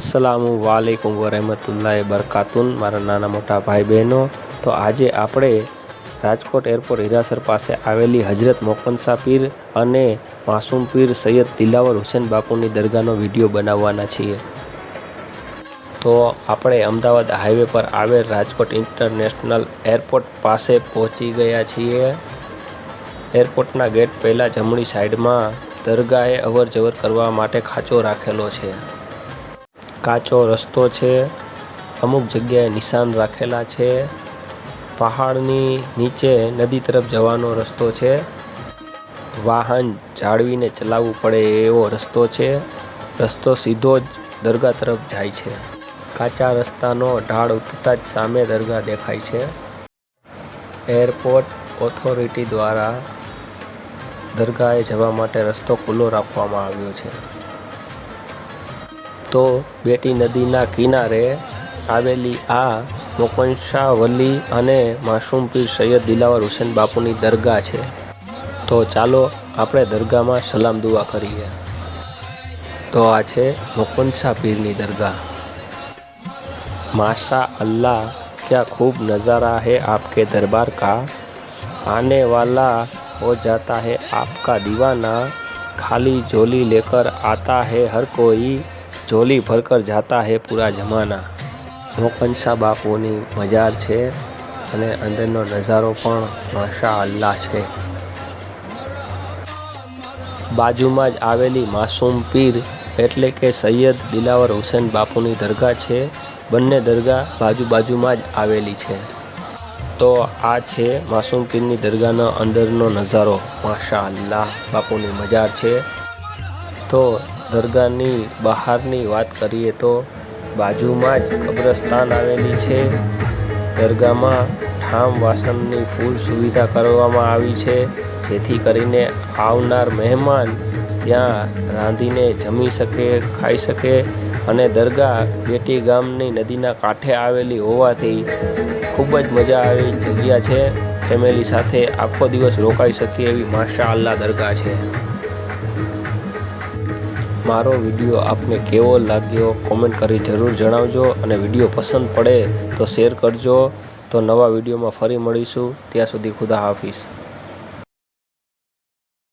અસલામુ વાલેકુમ વરહમતુલ્લાહ બરકાતુન મારા નાના મોટા ભાઈ બહેનો, તો આજે આપણે રાજકોટ એરપોર્ટ હિરાસર પાસે આવેલી હજરત મોકનસા પીર અને માસૂમ પીર સૈયદ દિલાવર હુસેન બાપુની દરગાહનો વીડિયો બનાવવાના છીએ. તો આપણે અમદાવાદ હાઈવે પર આવેલ રાજકોટ ઇન્ટરનેશનલ એરપોર્ટ પાસે પહોંચી ગયા છીએ. એરપોર્ટના ગેટ પહેલાં જમણી સાઈડમાં દરગાહે અવર જવર કરવા માટે ખાંચો રાખેલો છે. કાચો રસ્તો છે. અમુક જગ્યાએ નિશાન રાખેલા છે. પહાડની નીચે નદી તરફ જવાનો રસ્તો છે. વાહન જાળવીને ચલાવવું પડે એવો રસ્તો છે. રસ્તો સીધો જ દરગાહ તરફ જાય છે. કાચા રસ્તાનો ઢાળ ઉતરતા જ સામે દરગાહ દેખાય છે. એરપોર્ટ ઓથોરિટી દ્વારા દરગાહે જવા માટે રસ્તો ખુલ્લો રાખવામાં આવ્યો છે. તો બેટી નદીના કિનારે આવેલી આ મોકનશાહ વલી અને માસૂમ પીર સૈયદ દિલાવર હુસેન બાપુની દરગાહ છે તો ચાલો આપણે દરગાહમાં સલામ દુઆ કરીએ તો આ છે મોકનશાહ પીરની દરગાહ माशा अल्लाह क्या खूब नज़ारा है आपके दरबार का आने वाला हो जाता है आपका दीवाना खाली झोली लेकर आता है हर कोई જોલી ભરકર જાતા હે પૂરા જમાના. મોકનશા બાપુની મજાર છે અને અંદરનો નજારો પણ માશા અલ્લાહ છે. બાજુમાં જ આવેલી માસુમ પીર એટલે કે સૈયદ દિલાવર હુસેન બાપુની દરગાહ છે, બંને દરગાહ બાજુ બાજુમાં જ આવેલી છે. તો આ છે માસુમ પીરની દરગાહનો અંદરનો નજારો. માશા અલ્લાહ બાપુની મજાર છે. તો દરગાહની બહારની વાત કરીએ તો બાજુમાં જ કબ્રસ્તાન આવેલી છે. દરગાહમાં ઠામ વાસણની ફૂલ સુવિધા કરવામાં આવી છે, જેથી કરીને આવનાર મહેમાન ત્યાં રાંધીને જમી શકે, ખાઈ શકે અને દરગાહ બેટી ગામની નદીના કાંઠે આવેલી હોવાથી ખૂબ જ મજા આવી જગ્યા છે. ફેમિલી સાથે આખો દિવસ રોકાઈ શકીએ એવી માશા અલ્લાહ દરગાહ છે. મારો વીડિયો આપને કેવો લાગ્યો કોમેન્ટ કરી જરૂર જણાવજો અને વીડિયો પસંદ પડે તો શેર કરજો. તો નવા વિડીયોમાં ફરી મળીશું. ત્યાં સુધી ખુદા હાફિઝ.